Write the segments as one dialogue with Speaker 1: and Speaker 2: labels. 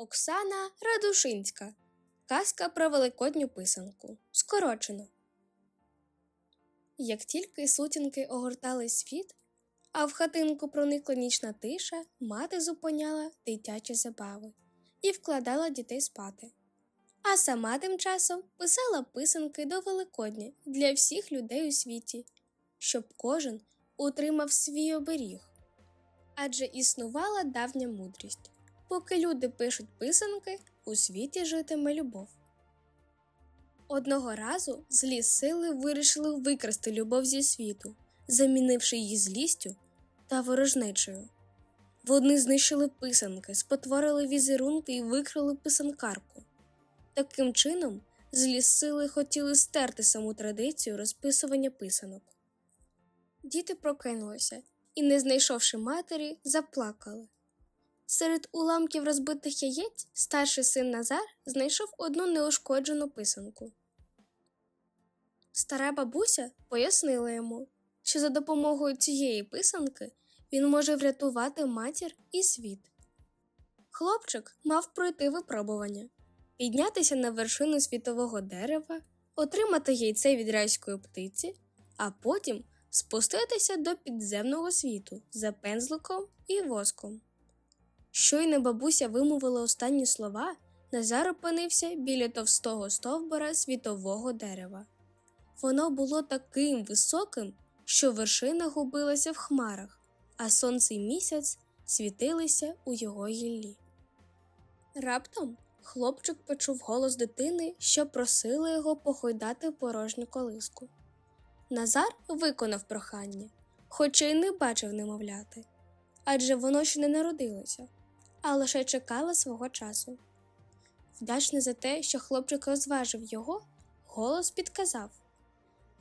Speaker 1: Оксана Радушинська. Казка про великодню писанку. Скорочено. Як тільки сутінки огортали світ, а в хатинку проникла нічна тиша, мати зупиняла дитячі забави і вкладала дітей спати. А сама тим часом писала писанки до Великодня для всіх людей у світі, щоб кожен утримав свій оберіг. Адже існувала давня мудрість. Поки люди пишуть писанки, у світі житиме любов. Одного разу злі сили вирішили викрасти любов зі світу, замінивши її злістю та ворожнечею. Вони знищили писанки, спотворили візерунки і викрали писанкарку. Таким чином, злі сили хотіли стерти саму традицію розписування писанок. Діти прокинулися і, не знайшовши матері, заплакали. Серед уламків розбитих яєць старший син Назар знайшов одну неушкоджену писанку. Стара бабуся пояснила йому, що за допомогою цієї писанки він може врятувати матір і світ. Хлопчик мав пройти випробування, піднятися на вершину світового дерева, отримати яйце від райської птиці, а потім спуститися до підземного світу за пензликом і воском. Щойно бабуся вимовила останні слова, Назар опинився біля товстого стовбура світового дерева. Воно було таким високим, що вершина губилася в хмарах, а сонце й місяць світилися у його гіллі. Раптом хлопчик почув голос дитини, що просила його похойдати порожню колиску. Назар виконав прохання, хоча й не бачив немовляти, адже воно ще не народилося, а лише чекало свого часу. Вдячний за те, що хлопчик розважив його, голос підказав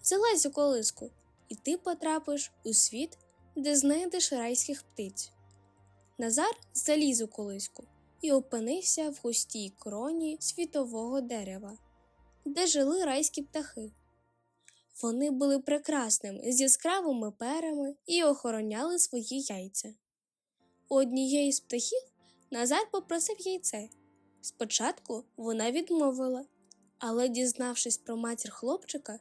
Speaker 1: Залазь у колиску, і ти потрапиш у світ, де знайдеш райських птиць. Назар заліз у колиску і опинився в густій кроні світового дерева, де жили райські птахи. Вони були прекрасними з яскравими перами і охороняли свої яйця. У однієї з птахів Назар попросив яйце. Спочатку вона відмовила, але, дізнавшись про матір хлопчика,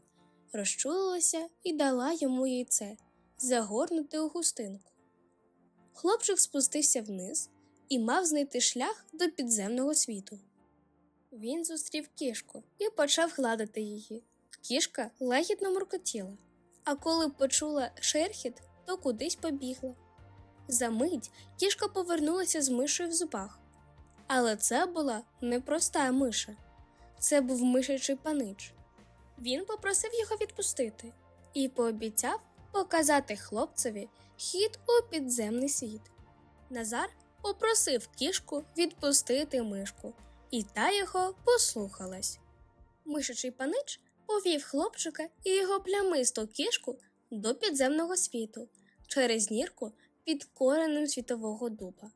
Speaker 1: розчулилася і дала йому яйце, загорнуте у хустинку. Хлопчик спустився вниз і мав знайти шлях до підземного світу. Він зустрів кішку і почав гладити її. Кішка лагідно муркотіла, а коли почула шерхіт, то кудись побігла. Замить кішка повернулася з мишою в зубах. Але це була не проста миша, це був мишачий панич. Він попросив його відпустити і пообіцяв показати хлопцеві хід у підземний світ. Назар попросив кішку відпустити мишку, і та його послухалась. Мишачий панич повів хлопчика і його плямисту кішку до підземного світу через нірку під коренем світового дуба.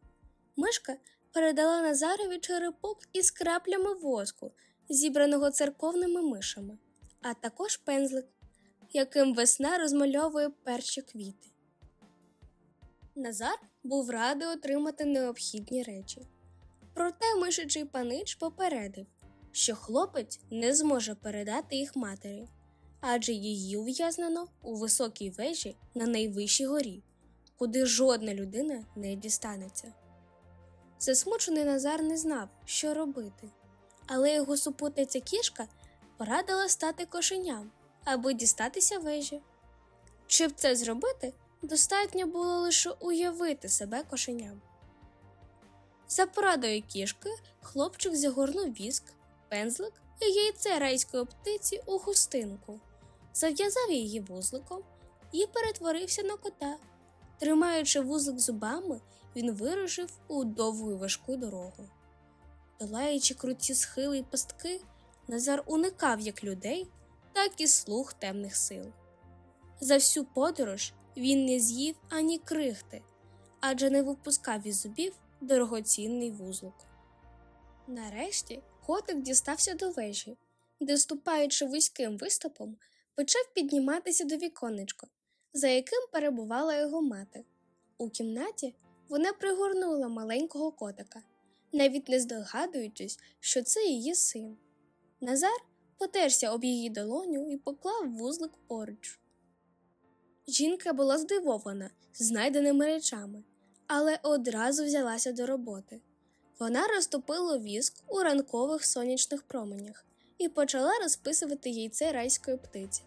Speaker 1: Мишка передала Назарові черепок із краплями воску, зібраного церковними мишами, а також пензлик, яким весна розмальовує перші квіти. Назар був радий отримати необхідні речі. Проте мишачий панич попередив, що хлопець не зможе передати їх матері, адже її ув'язнено у високій вежі на найвищій горі, куди жодна людина не дістанеться. Засмучений Назар не знав, що робити, але його супутниця кішка порадила стати кошеням, аби дістатися вежі. Щоб це зробити, достатньо було лише уявити себе кошеням. За порадою кішки хлопчик загорнув віск, пензлик і яйце райської птиці у хустинку, зав'язав її вузликом і перетворився на кота. Тримаючи вузлик зубами, він вирушив у довгу і важку дорогу. Долаючи круті схили й пастки, Назар уникав як людей, так і слуг темних сил. За всю подорож він не з'їв ані крихти, адже не випускав із зубів дорогоцінний вузлик. Нарешті котик дістався до вежі, де, ступаючи вузьким виступом, почав підніматися до віконечка, за яким перебувала його мати. У кімнаті вона пригорнула маленького котика, навіть не здогадуючись, що це її син. Назар потерся об її долоню і поклав вузлик поруч. Жінка була здивована знайденими речами, але одразу взялася до роботи. Вона розтопила віск у ранкових сонячних променях і почала розписувати яйце райської птиці,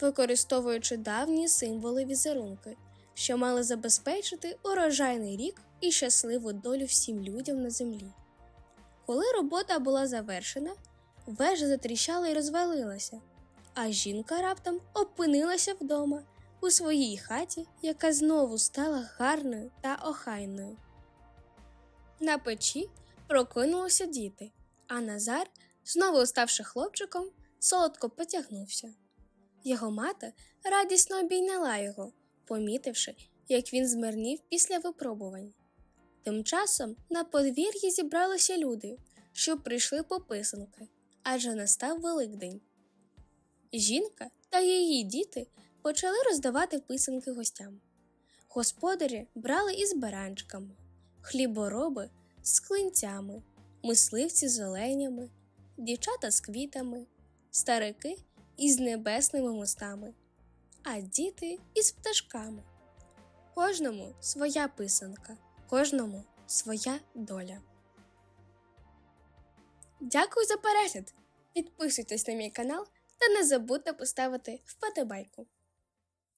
Speaker 1: використовуючи давні символи візерунки, що мали забезпечити урожайний рік і щасливу долю всім людям на землі. Коли робота була завершена, вежа затріщала і розвалилася, а жінка раптом опинилася вдома у своїй хаті, яка знову стала гарною та охайною. На печі прокинулися діти, а Назар, знову ставши хлопчиком, солодко потягнувся. Його мати радісно обійняла його, помітивши, як він змирнів після випробувань. Тим часом на подвір'ї зібралися люди, що прийшли по писанки, адже настав Великдень. Жінка та її діти почали роздавати писанки гостям. Господарі брали із баранчиками, хлібороби з клинцями, мисливці з оленями, дівчата з квітами, старики із небесними мостами, а діти із пташками. Кожному своя писанка, кожному своя доля. Дякую за перегляд! Підписуйтесь на мій канал та не забудьте поставити вподобайку.